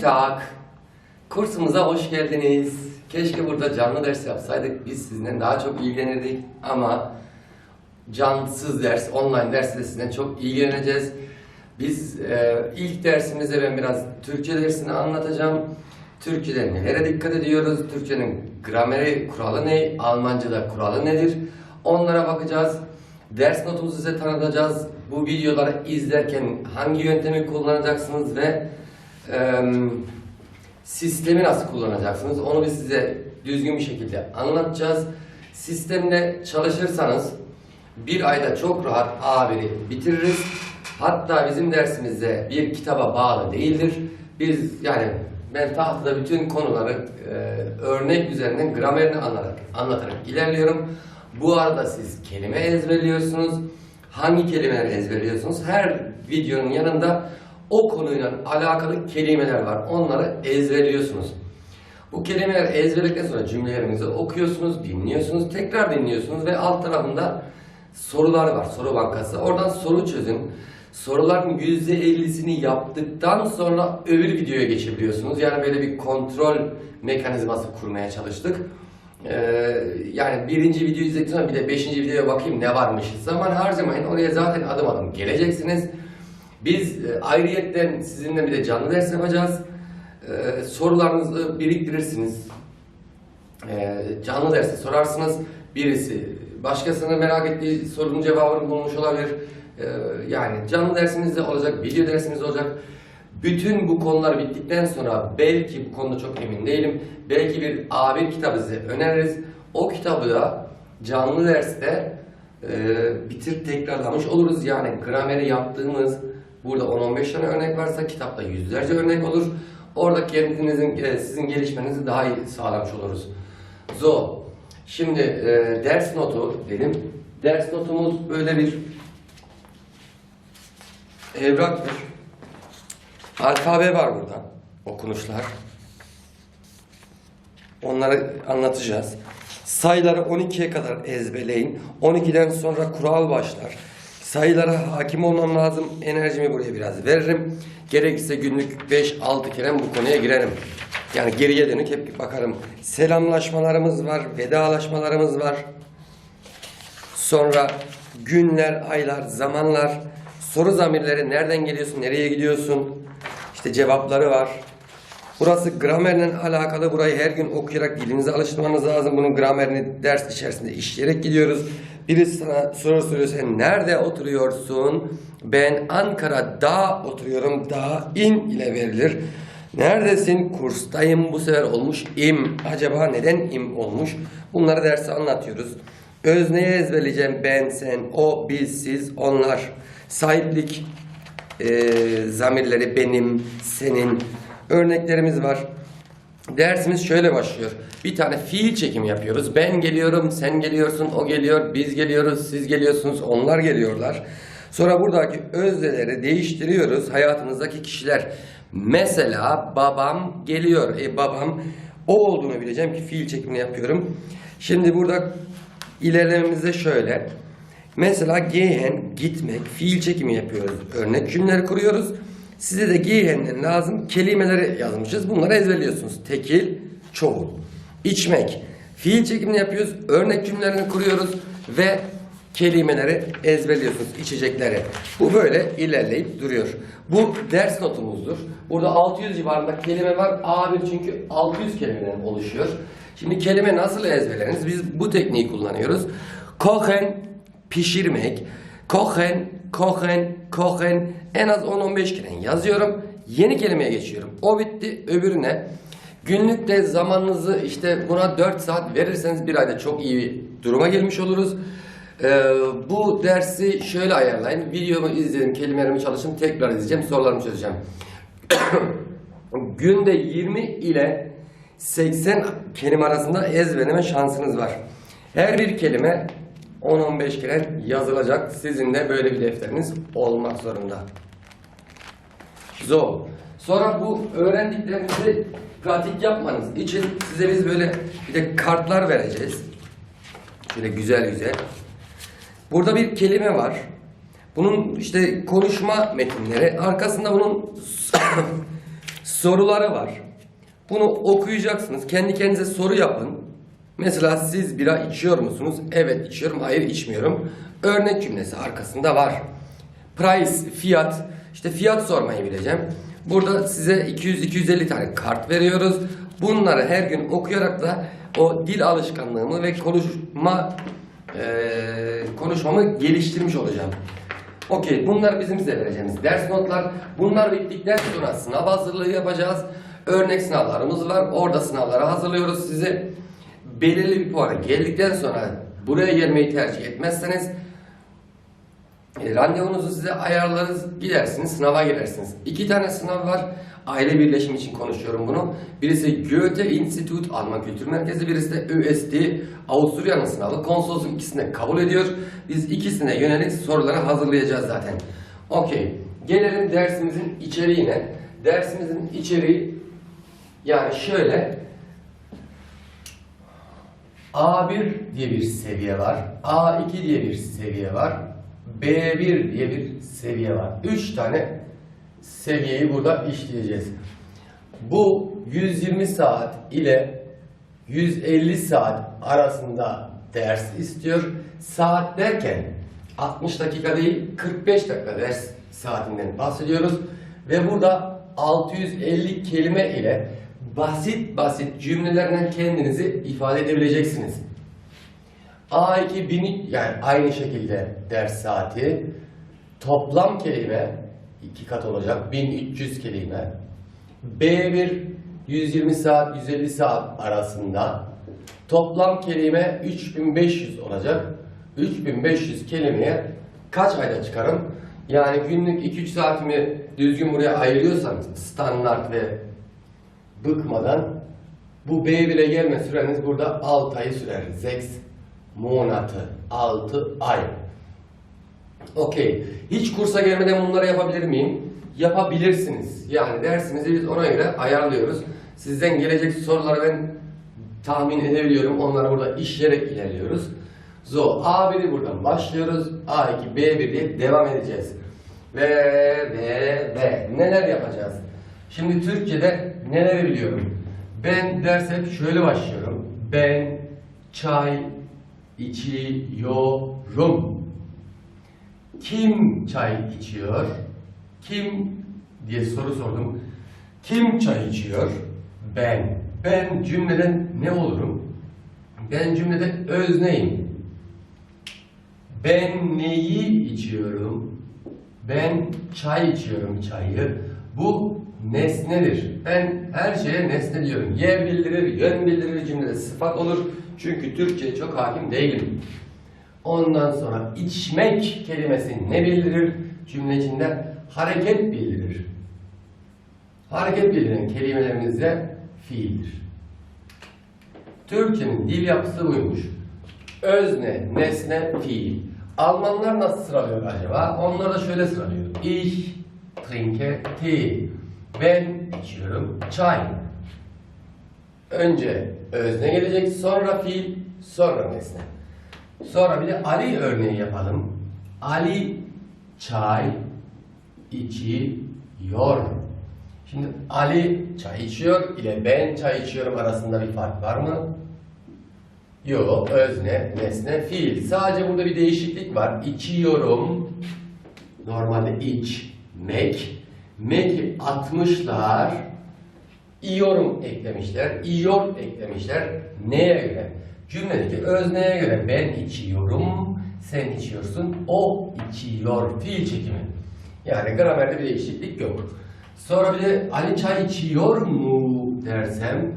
Tak. Kursumuza hoş geldiniz. Keşke burada canlı ders yapsaydık. Biz sizinle daha çok ilgilenirdik ama cansız ders, online dersle sizinle çok ilgileneceğiz. Biz e, ilk dersimizde ben biraz Türkçe dersini anlatacağım. Türkçe'de nelere dikkat ediyoruz? Türkçenin grameri, kuralı ne? Almanca'da kuralı nedir? Onlara bakacağız. Ders notumuzu size tanıtacağız. Bu videoları izlerken hangi yöntemi kullanacaksınız ve em, sistemi nasıl kullanacaksınız? Onu biz size düzgün bir şekilde anlatacağız. Sistemle çalışırsanız bir ayda çok rahat A1'i bitiririz. Hatta bizim dersimizde bir kitaba bağlı değildir. Biz yani ben tahtada bütün konuları e, örnek üzerinden gramerini anlatarak, anlatarak ilerliyorum. Bu arada siz kelime ezberliyorsunuz. Hangi kelimeleri ezberliyorsunuz? Her videonun yanında o konuyla alakalı kelimeler var. Onları ezberliyorsunuz. Bu kelimeleri ezberledikten sonra cümlelerinizi okuyorsunuz, dinliyorsunuz, tekrar dinliyorsunuz ve alt tarafında sorular var, soru bankası. Oradan soru çözün. Soruların %50'sini yaptıktan sonra öbür videoya geçebiliyorsunuz. Yani böyle bir kontrol mekanizması kurmaya çalıştık. Ee, yani birinci videoyu izledikten sonra bir de beşinci videoya bakayım ne varmış. Zaman harcamayın. Oraya zaten adım adım geleceksiniz. Biz e, ayrıyetten sizinle bir de canlı ders yapacağız. Ee, sorularınızı biriktirirsiniz. Ee, canlı derste sorarsınız. Birisi başkasının merak ettiği sorunun cevabını bulmuş olabilir. Yani canlı dersimiz de olacak, video dersimiz olacak. Bütün bu konular bittikten sonra belki bu konuda çok emin değilim. Belki bir A1 kitabı size öneririz. O kitabı da canlı derste e, bitir tekrarlamış oluruz. Yani grameri yaptığımız burada 10-15 tane örnek varsa kitapta yüzlerce örnek olur. Orada kendinizin, e, sizin gelişmenizi daha iyi sağlamış oluruz. Zo. Şimdi e, ders notu dedim. Ders notumuz böyle bir evraktır. Alfabe var burada. Okunuşlar. Onları anlatacağız. Sayıları 12'ye kadar ezberleyin. 12'den sonra kural başlar. Sayılara hakim olmam lazım. Enerjimi buraya biraz veririm. Gerekirse günlük 5-6 kere bu konuya girerim. Yani geriye dönük hep bakarım. Selamlaşmalarımız var, vedalaşmalarımız var. Sonra günler, aylar, zamanlar, soru zamirleri nereden geliyorsun, nereye gidiyorsun? İşte cevapları var. Burası gramerle alakalı. Burayı her gün okuyarak dilinize alıştırmanız lazım. Bunun gramerini ders içerisinde işleyerek gidiyoruz. Birisi sana soru soruyor. Sen nerede oturuyorsun? Ben Ankara'da oturuyorum. Da in ile verilir. Neredesin? Kurstayım bu sefer olmuş im. Acaba neden im olmuş? Bunları derste anlatıyoruz. Özneyi ezberleyeceğim. Ben, sen, o, biz, siz, onlar. Sahiplik e, zamirleri benim, senin örneklerimiz var. Dersimiz şöyle başlıyor. Bir tane fiil çekimi yapıyoruz. Ben geliyorum, sen geliyorsun, o geliyor, biz geliyoruz, siz geliyorsunuz, onlar geliyorlar. Sonra buradaki özneleri değiştiriyoruz hayatımızdaki kişiler. Mesela babam geliyor. E babam o olduğunu bileceğim ki fiil çekimini yapıyorum. Şimdi burada ilerlememizde şöyle. Mesela gehen, gitmek, fiil çekimi yapıyoruz. Örnek cümleleri kuruyoruz. Size de gehen'den lazım kelimeleri yazmışız. Bunları ezberliyorsunuz. Tekil, çoğul. İçmek. Fiil çekimini yapıyoruz. Örnek cümlelerini kuruyoruz ve kelimeleri ezberliyorsunuz. içecekleri. Bu böyle ilerleyip duruyor. Bu ders notumuzdur. Burada 600 civarında kelime var. A1 çünkü 600 kelimeden oluşuyor. Şimdi kelime nasıl ezberleriniz? Biz bu tekniği kullanıyoruz. Kochen, pişirmek. Kochen, kochen, kochen en az 10-15 kere yazıyorum. Yeni kelimeye geçiyorum. O bitti. Öbürüne günlükte zamanınızı işte buna 4 saat verirseniz bir ayda çok iyi duruma gelmiş oluruz. Ee, bu dersi şöyle ayarlayın. Videomu izledim, kelimelerimi çalışın, tekrar izleyeceğim, sorularımı çözeceğim. Günde 20 ile 80 kelime arasında ezberleme şansınız var. Her bir kelime 10-15 kere yazılacak. Sizin de böyle bir defteriniz olmak zorunda. Zor. Sonra bu öğrendiklerinizi pratik yapmanız için size biz böyle bir de kartlar vereceğiz. Şöyle güzel güzel. Burada bir kelime var. Bunun işte konuşma metinleri. Arkasında bunun Soruları var. Bunu okuyacaksınız. Kendi kendinize soru yapın. Mesela siz bira içiyor musunuz? Evet içiyorum. Hayır içmiyorum. Örnek cümlesi arkasında var. Price, fiyat. İşte fiyat sormayı bileceğim. Burada size 200-250 tane kart veriyoruz. Bunları her gün okuyarak da o dil alışkanlığımı ve konuşma eee, konuşmamı geliştirmiş olacağım. Okey, bunlar bizim size vereceğimiz ders notlar. Bunlar bittikten sonra sınav hazırlığı yapacağız. Örnek sınavlarımız var. Orada sınavları hazırlıyoruz size. Belirli bir puana geldikten sonra buraya gelmeyi tercih etmezseniz e, randevunuzu size ayarlarız, gidersiniz, sınava girersiniz. İki tane sınav var. Aile birleşimi için konuşuyorum bunu. Birisi Goethe Institut Alman Kültür Merkezi, birisi de ÖSD Avusturya'nın sınavı. Konsolosluk ikisini de kabul ediyor. Biz ikisine yönelik soruları hazırlayacağız zaten. Okey. Gelelim dersimizin içeriğine. Dersimizin içeriği yani şöyle A1 diye bir seviye var. A2 diye bir seviye var. B1 diye bir seviye var. 3 tane seviyeyi burada işleyeceğiz. Bu 120 saat ile 150 saat arasında ders istiyor. Saat derken 60 dakika değil 45 dakika ders saatinden bahsediyoruz. Ve burada 650 kelime ile basit basit cümlelerle kendinizi ifade edebileceksiniz. A2 bin, yani aynı şekilde ders saati. Toplam kelime iki kat olacak. 1300 kelime. B1 120 saat 150 saat arasında. Toplam kelime 3500 olacak. 3500 kelimeye kaç ayda çıkarım? Yani günlük 2-3 saatimi düzgün buraya ayırıyorsam standart ve bıkmadan bu B1'e gelme süreniz burada 6 ayı sürer. 6 monatı 6 ay. Okey. Hiç kursa gelmeden bunları yapabilir miyim? Yapabilirsiniz. Yani dersimizi biz ona göre ayarlıyoruz. Sizden gelecek soruları ben tahmin edebiliyorum. Onları burada işleyerek ilerliyoruz. Zo A1'i buradan başlıyoruz. A2, B1 diye devam edeceğiz. Ve ve ve neler yapacağız? Şimdi Türkçe'de neleri biliyorum? Ben derse şöyle başlıyorum. Ben çay içiyorum. Kim çay içiyor? Kim diye soru sordum. Kim çay içiyor? Ben. Ben cümleden ne olurum? Ben cümlede özneyim. Ben neyi içiyorum? Ben çay içiyorum çayı. Bu nesnedir. Ben her şeye nesne diyorum. Yer bildirir, yön bildirir cümlede sıfat olur. Çünkü Türkçe'ye çok hakim değilim. Ondan sonra içmek kelimesi ne bildirir? Cümle içinde hareket bildirir. Hareket bildiren kelimelerimiz de fiildir. Türkçenin dil yapısı buymuş. Özne, nesne, fiil. Almanlar nasıl sıralıyor acaba? Onlar da şöyle sıralıyor. Ich trinke Tee. Ben içiyorum çay. Önce özne gelecek, sonra fiil, sonra nesne. Sonra bir de Ali örneği yapalım. Ali çay içiyor. Şimdi Ali çay içiyor ile ben çay içiyorum arasında bir fark var mı? Yok. Özne, nesne, fiil. Sadece burada bir değişiklik var. İçiyorum. Normalde içmek. Mek'i atmışlar. İyorum eklemişler. İyor eklemişler. Neye göre? Cümledeki özneye göre ben içiyorum, sen içiyorsun, o içiyor. Fiil çekimi. Yani gramerde bir değişiklik yok. Sonra bir de Ali çay içiyor mu dersem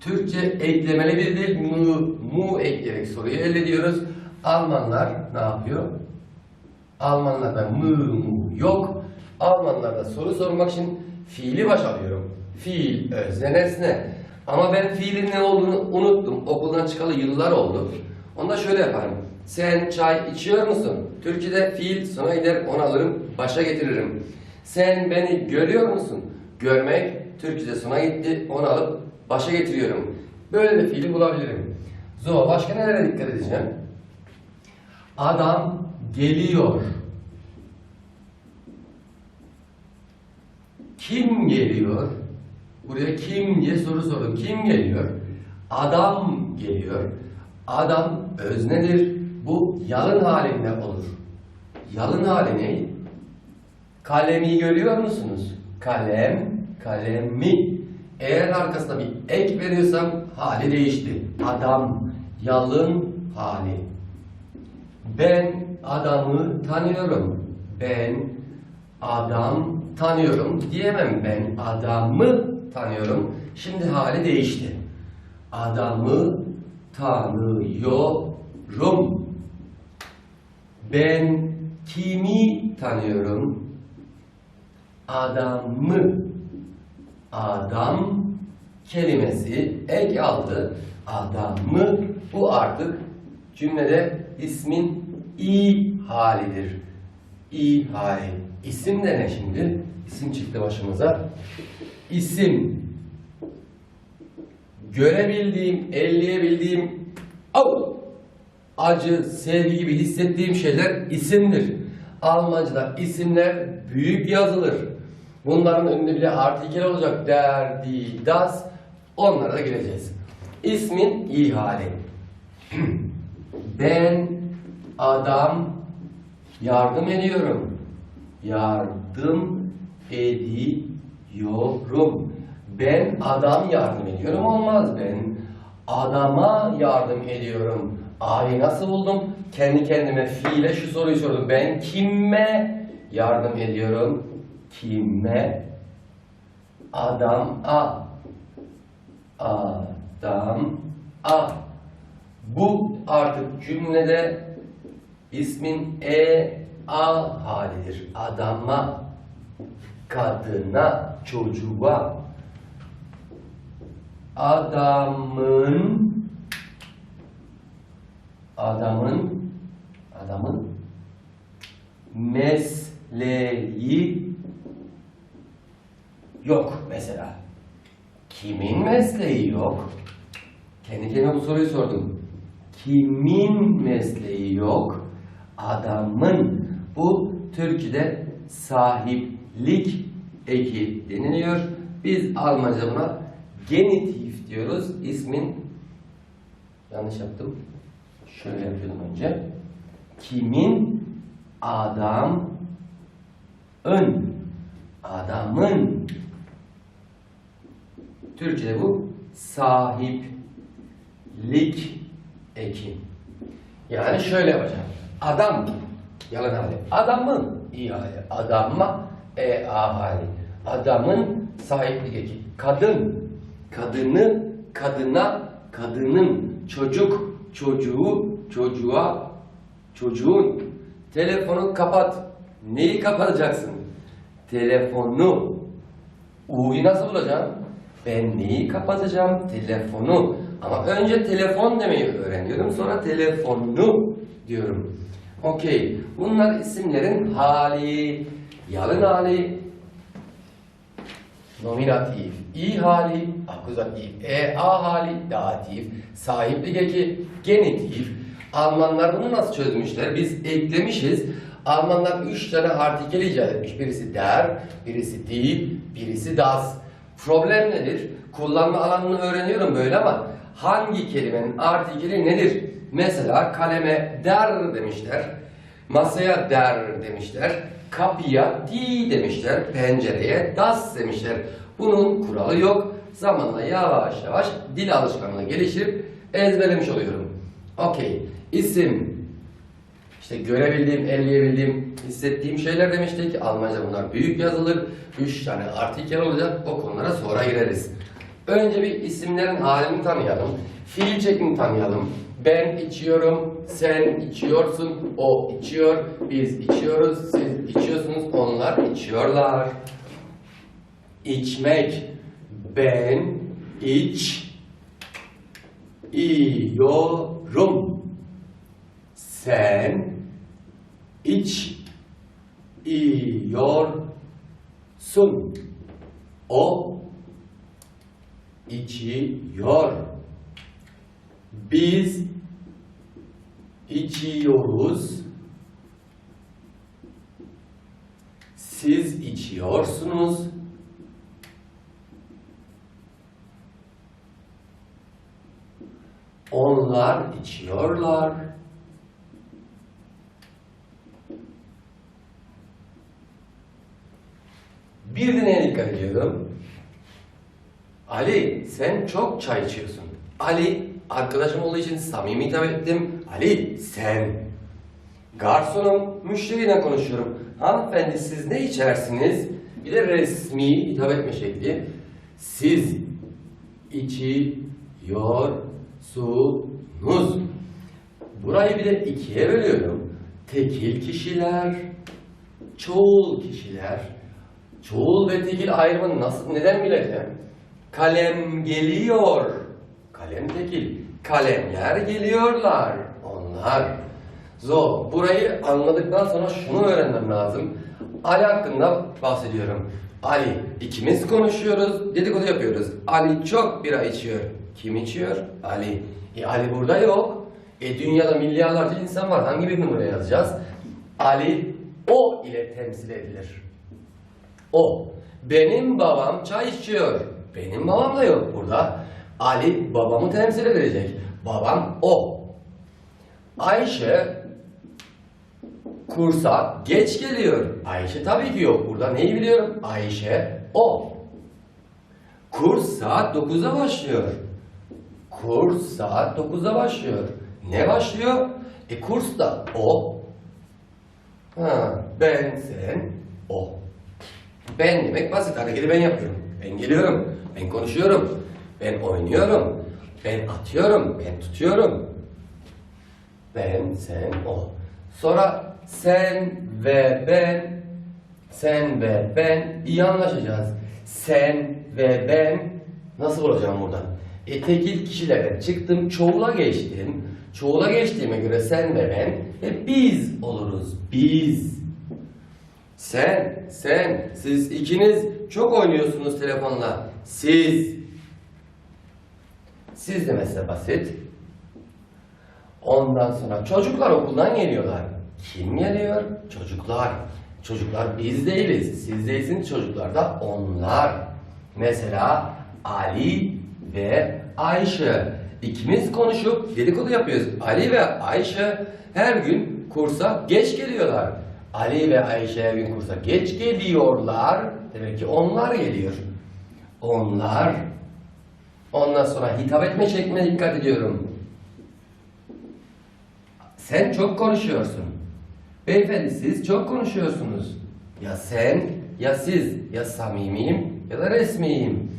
Türkçe eklemeli bir dil mu, mu ekleyerek soruyu elde ediyoruz. Almanlar ne yapıyor? Almanlarda mı mu yok. Almanlarda soru sormak için fiili baş alıyorum. Fiil, özne, nesne. Ama ben fiilin ne olduğunu unuttum. Okuldan çıkalı yıllar oldu. Onda şöyle yaparım. Sen çay içiyor musun? Türkçe'de fiil sona gider onu alırım, başa getiririm. Sen beni görüyor musun? Görmek Türkçe'de sona gitti, onu alıp başa getiriyorum. Böyle de fiili bulabilirim. Zo, başka nelere dikkat edeceğim? Adam geliyor. Kim geliyor? Buraya kim diye soru sordum. Kim geliyor? Adam geliyor. Adam öznedir. Bu yalın halinde olur. Yalın hali ne? Kalemi görüyor musunuz? Kalem, kalemi. Eğer arkasına bir ek veriyorsam hali değişti. Adam, yalın hali. Ben adamı tanıyorum. Ben adam tanıyorum diyemem. Ben adamı tanıyorum. Şimdi hali değişti. Adamı tanıyorum. Ben kimi tanıyorum? Adamı. Adam kelimesi ek aldı. Adamı bu artık cümlede ismin i halidir. İ hali. İsim de ne şimdi? İsim çıktı başımıza. İsim. Görebildiğim, elleyebildiğim, au, acı, sevgi gibi hissettiğim şeyler isimdir. Almanca'da isimler büyük yazılır. Bunların önünde bile artikel olacak. Der, di, das. Onlara da gireceğiz. İsmin i hali. ben adam yardım ediyorum. Yardım ediyorum. Ben adam yardım ediyorum olmaz. Ben adama yardım ediyorum. A'yı nasıl buldum? Kendi kendime fiile şu soruyu sordum. Ben kime yardım ediyorum? Kime? Adam a. Adam a. Bu artık cümlede ismin e a halidir. Adama, kadına, çocuğa. Adamın adamın adamın mesleği yok mesela. Kimin mesleği yok? Kendi kendime bu soruyu sordum. Kimin mesleği yok? Adamın. Bu Türkçe'de sahiplik eki deniliyor. Biz Almanca'da buna genitif diyoruz. İsmin yanlış yaptım. Şöyle yapıyordum önce. Kimin adam ön adamın Türkçe'de bu sahiplik eki. Yani şöyle yapacağım. Adam yalan hali. Adamın iyi hali. Adamma e a hali. Adamın sahiplik eki. Kadın kadını kadına kadının çocuk çocuğu çocuğa çocuğun telefonu kapat. Neyi kapatacaksın? Telefonu. U'yu nasıl bulacağım? Ben neyi kapatacağım? Telefonu. Ama önce telefon demeyi öğreniyorum. Sonra telefonu diyorum. Okey. Bunlar isimlerin hali, yalın hali, nominatif, i hali, akuzatif, e a hali, datif, sahiplik eki, genitif. Almanlar bunu nasıl çözmüşler? Biz eklemişiz. Almanlar üç tane artikel icat etmiş. Birisi der, birisi die, birisi das. Problem nedir? Kullanma alanını öğreniyorum böyle ama hangi kelimenin artikeli nedir? Mesela kaleme der demişler. Masaya der demişler. Kapıya di demişler. Pencereye das demişler. Bunun kuralı yok. Zamanla yavaş yavaş dil alışkanlığı geliştirip ezberlemiş oluyorum. Okey. İsim. İşte görebildiğim, elleyebildiğim, hissettiğim şeyler demiştik. Almanca bunlar büyük yazılır. Üç tane artikel olacak. O konulara sonra gireriz. Önce bir isimlerin halini tanıyalım. Fiil çekimi tanıyalım. Ben içiyorum, sen içiyorsun, o içiyor, biz içiyoruz, siz içiyorsunuz, onlar içiyorlar. İçmek. Ben iç iyorum. Sen iç iyorsun. O içiyor. Biz içiyoruz. Siz içiyorsunuz. Onlar içiyorlar. Bir de neye dikkat ediyordum? Ali sen çok çay içiyorsun. Ali arkadaşım olduğu için samimi hitap ettim. Ali sen. Garsonum müşteriyle konuşuyorum. Hanımefendi siz ne içersiniz? Bir de resmi hitap etme şekli. Siz içiyorsunuz. Burayı bir de ikiye bölüyorum. Tekil kişiler, çoğul kişiler. Çoğul ve tekil ayrımını nasıl, neden bileceğim? Kalem geliyor. Kalem tekil. Kalemler geliyorlar. Onlar. Zo, burayı anladıktan sonra şunu öğrenmem lazım. Ali hakkında bahsediyorum. Ali, ikimiz konuşuyoruz, dedikodu yapıyoruz. Ali çok bira içiyor. Kim içiyor? Ali. E Ali burada yok. E dünyada milyarlarca insan var. Hangi birini buraya yazacağız? Ali o ile temsil edilir. O. Benim babam çay içiyor. Benim babam da yok burada. Ali babamı temsil edecek. Babam o. Ayşe kursa geç geliyor. Ayşe tabii ki yok burada. Neyi biliyorum? Ayşe o. Kurs saat 9'da başlıyor. Kurs saat 9'da başlıyor. Ne başlıyor? E kursta o. Ha, ben, sen, o. Ben demek basit. Hareketi ben yapıyorum. Ben geliyorum. Ben konuşuyorum. Ben oynuyorum. Ben atıyorum. Ben tutuyorum. Ben, sen, o. Sonra sen ve ben, sen ve ben iyi anlaşacağız. Sen ve ben nasıl olacağım burada? E, tekil kişilerden çıktım, çoğula geçtim. Çoğula geçtiğime göre sen ve ben hep biz oluruz. Biz. Sen, sen, siz ikiniz çok oynuyorsunuz telefonla. Siz. Siz demesi basit. Ondan sonra çocuklar okuldan geliyorlar. Kim geliyor? Çocuklar. Çocuklar biz değiliz. Siz değilsiniz çocuklar da onlar. Mesela Ali ve Ayşe. İkimiz konuşup dedikodu yapıyoruz. Ali ve Ayşe her gün kursa geç geliyorlar. Ali ve Ayşe her gün kursa geç geliyorlar. Demek ki onlar geliyor. Onlar. Ondan sonra hitap etme şekline dikkat ediyorum. Sen çok konuşuyorsun. Beyefendi siz çok konuşuyorsunuz. Ya sen, ya siz, ya samimiyim ya da resmiyim.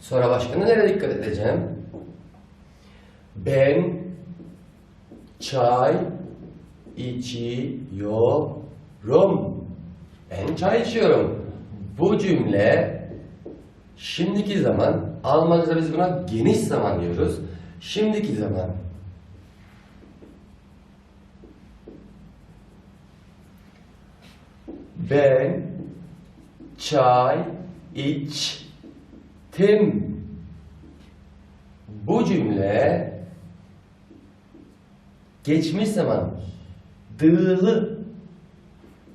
Sonra başka nereye dikkat edeceğim? Ben çay içiyorum. Ben çay içiyorum. Bu cümle şimdiki zaman, Almanca'da biz buna geniş zaman diyoruz. Şimdiki zaman. Ben çay içtim. Bu cümle geçmiş zaman. Dığlı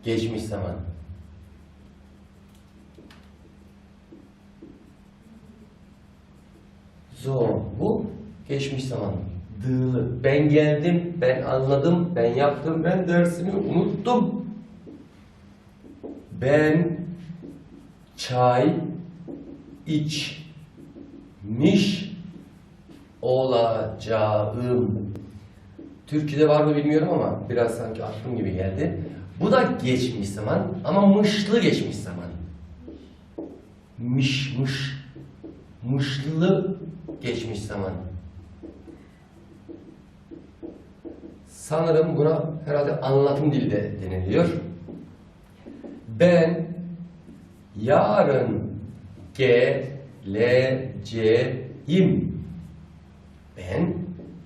geçmiş zaman. Zor. Bu geçmiş zaman. Dığlı. Ben geldim, ben anladım, ben yaptım, ben dersimi unuttum. Ben çay içmiş olacağım. Türkçe'de var mı bilmiyorum ama biraz sanki aklım gibi geldi. Bu da geçmiş zaman ama mışlı geçmiş zaman. Mış mış. Mışlı geçmiş zaman. Sanırım buna herhalde anlatım dilde deniliyor. Ben yarın geleceğim. Ben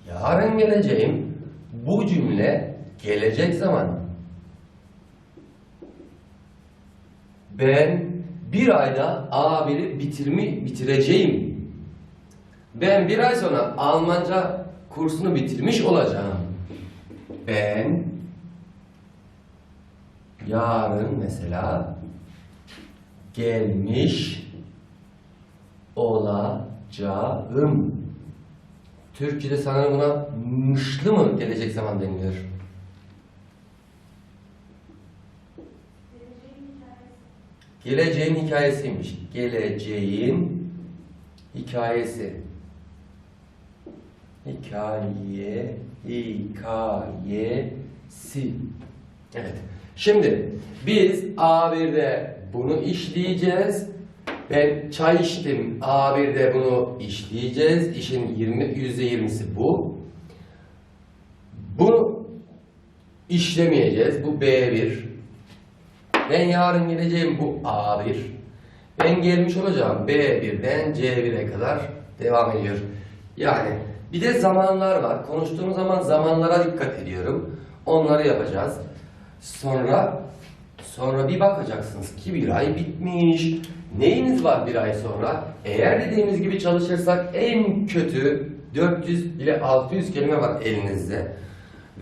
yarın geleceğim. Bu cümle gelecek zaman. Ben bir ayda A1'i bitirmi bitireceğim. Ben bir ay sonra Almanca kursunu bitirmiş olacağım. Ben yarın mesela gelmiş olacağım. Türkçe'de sanırım buna mışlı mı gelecek zaman deniliyor? Geleceğin hikayesiymiş. Geleceğin hikayesi. Hikaye, hikayesi. Evet. Şimdi biz A1'de bunu işleyeceğiz. Ben çay içtim. A1'de bunu işleyeceğiz. İşin 20, %20'si bu. Bunu işlemeyeceğiz. Bu B1. Ben yarın geleceğim bu A1. Ben gelmiş olacağım B1'den C1'e kadar devam ediyor. Yani bir de zamanlar var. Konuştuğum zaman zamanlara dikkat ediyorum. Onları yapacağız. Sonra sonra bir bakacaksınız ki bir ay bitmiş. Neyiniz var bir ay sonra? Eğer dediğimiz gibi çalışırsak en kötü 400 ile 600 kelime var elinizde.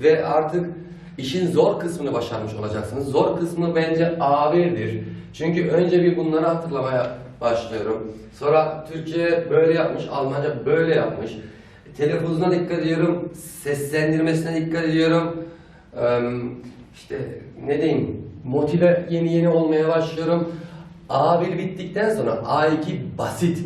Ve artık işin zor kısmını başarmış olacaksınız. Zor kısmı bence A1'dir. Çünkü önce bir bunları hatırlamaya başlıyorum. Sonra Türkçe böyle yapmış, Almanca böyle yapmış. Telaffuzuna dikkat ediyorum, seslendirmesine dikkat ediyorum. İşte ne diyeyim, motive yeni yeni olmaya başlıyorum. A1 bittikten sonra A2 basit.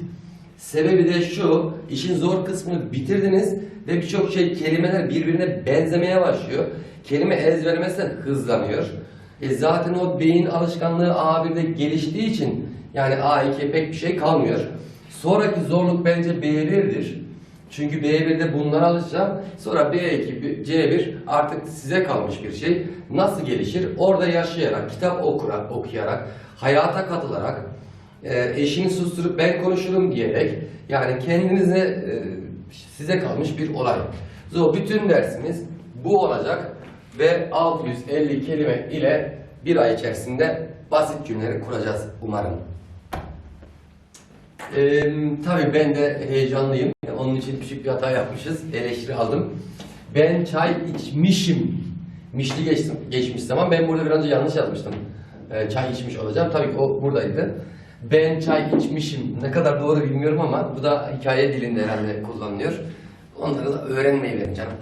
Sebebi de şu, işin zor kısmını bitirdiniz ve birçok şey kelimeler birbirine benzemeye başlıyor. Kelime ezberlemesinden hızlanıyor. E zaten o beyin alışkanlığı A1'de geliştiği için yani A2'ye pek bir şey kalmıyor. Sonraki zorluk bence B1'dir. Çünkü B1'de bunlara alışacağım. Sonra B2, C1 artık size kalmış bir şey. Nasıl gelişir? Orada yaşayarak, kitap okurak, okuyarak, hayata katılarak, e, eşini susturup ben konuşurum diyerek yani kendinize e, size kalmış bir olay. So, bütün dersimiz bu olacak ve 650 kelime ile bir ay içerisinde basit cümleleri kuracağız umarım. Ee, tabii ben de heyecanlıyım. Onun için küçük bir hata yapmışız. Eleştiri aldım. Ben çay içmişim. Mişli geçtim, geçmiş zaman. Ben burada biraz önce yanlış yazmıştım. Ee, çay içmiş olacağım. Tabii ki o buradaydı. Ben çay içmişim. Ne kadar doğru bilmiyorum ama bu da hikaye dilinde herhalde kullanılıyor. Onları da öğrenmeyi verin canım.